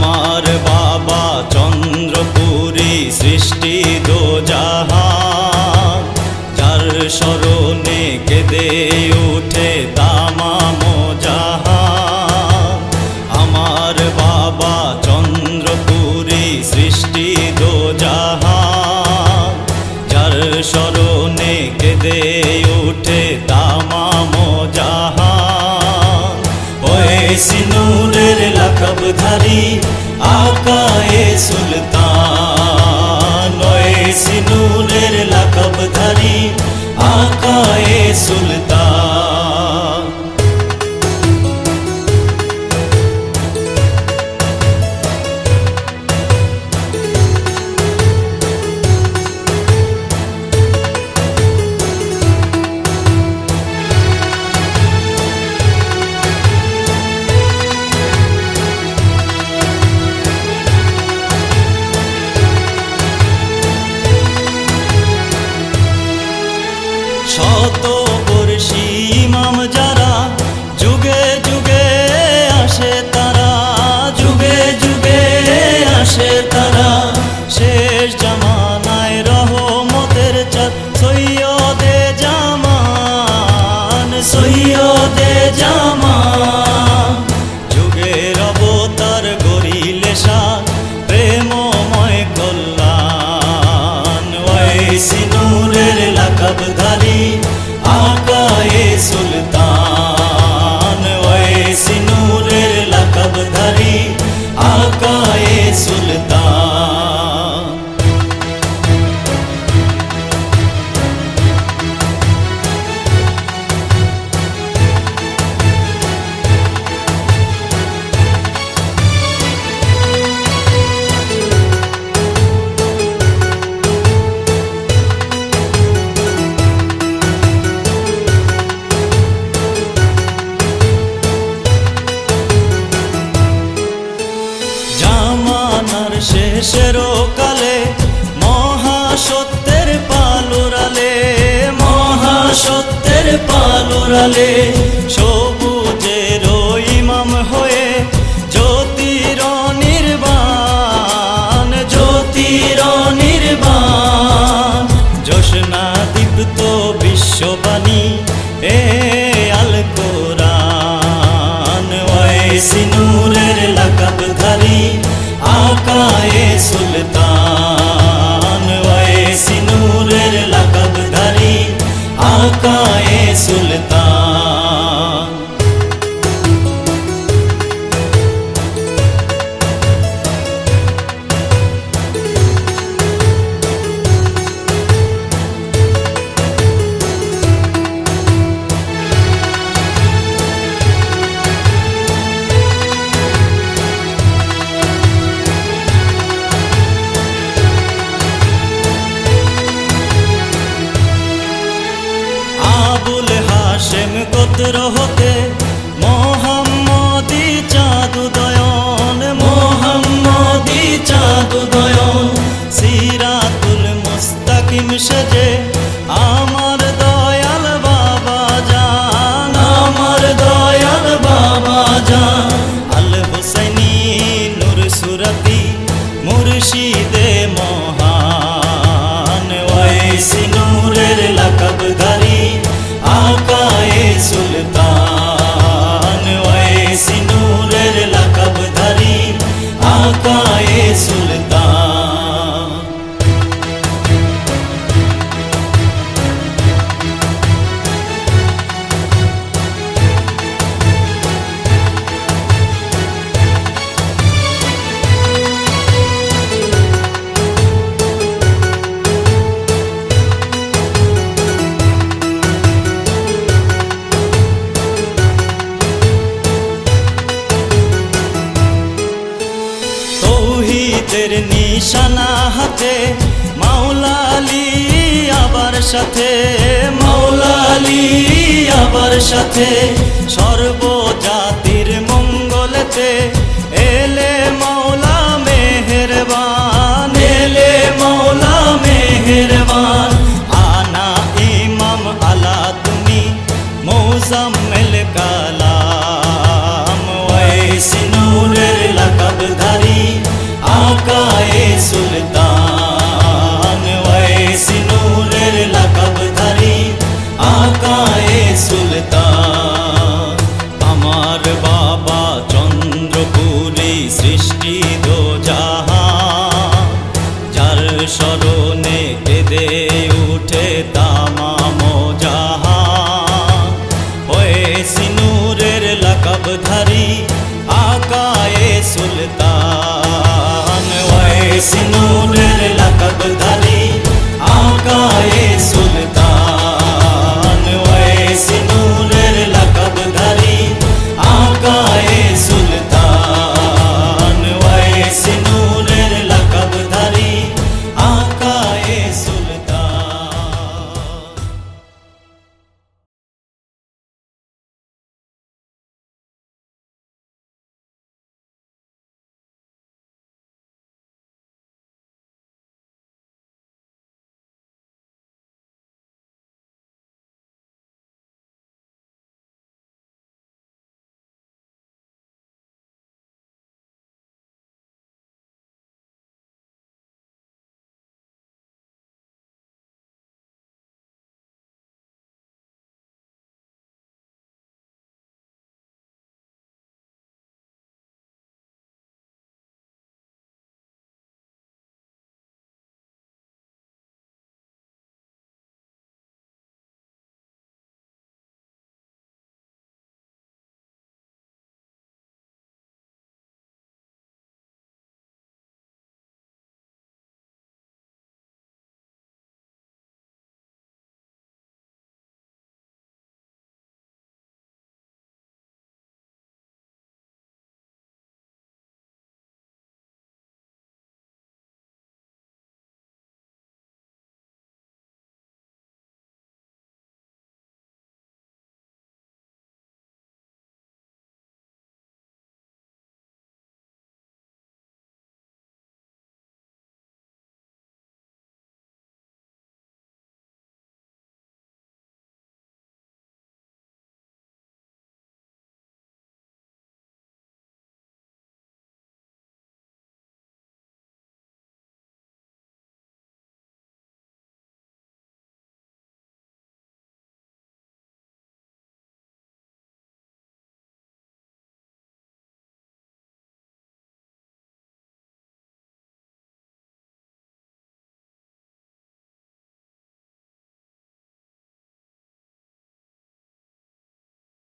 আমার বাবা চন্দ্রপুরী সৃষ্টি দো জাহান যার স্মরণে কেঁদে উঠে তামাম জাহান আমার বাবা চন্দ্রপুরী সৃষ্টি দো জাহান যার স্মরণে কেঁদে উঠে তামাম জাহান ওই সিনুরের লকবধারী আকায়ে সুলতান নয় সিনুরের লকবধারী আকায়ে সুলতান। শত বর্ষী ইমাম যারা। যুগে যুগে আসে তারা, যুগে যুগে আসে তারা। শেষ জামানায় রহমতের চাঁদ, সৈয়দে জামান সৈয়দে জামান। যুগের অবতার গরিলে শান প্রেমময় কল্যাণ। ওই সিনুরের লাকাবধারী পালুরালে হাশেম হতে মোহাম্মদি চাঁদুদয়ন মোহাম্মদি চাঁদুদয়ন সিরাতুল মুস্তাকিম সেজে আমার নিশানা হাতে, মাওলালি আবার সাথে, মাওলালি আবার সাথে, সর্বজাতির মঙ্গলেতে এলে মাওলা মেহেরবান, এলে মাওলা মেহেরবান।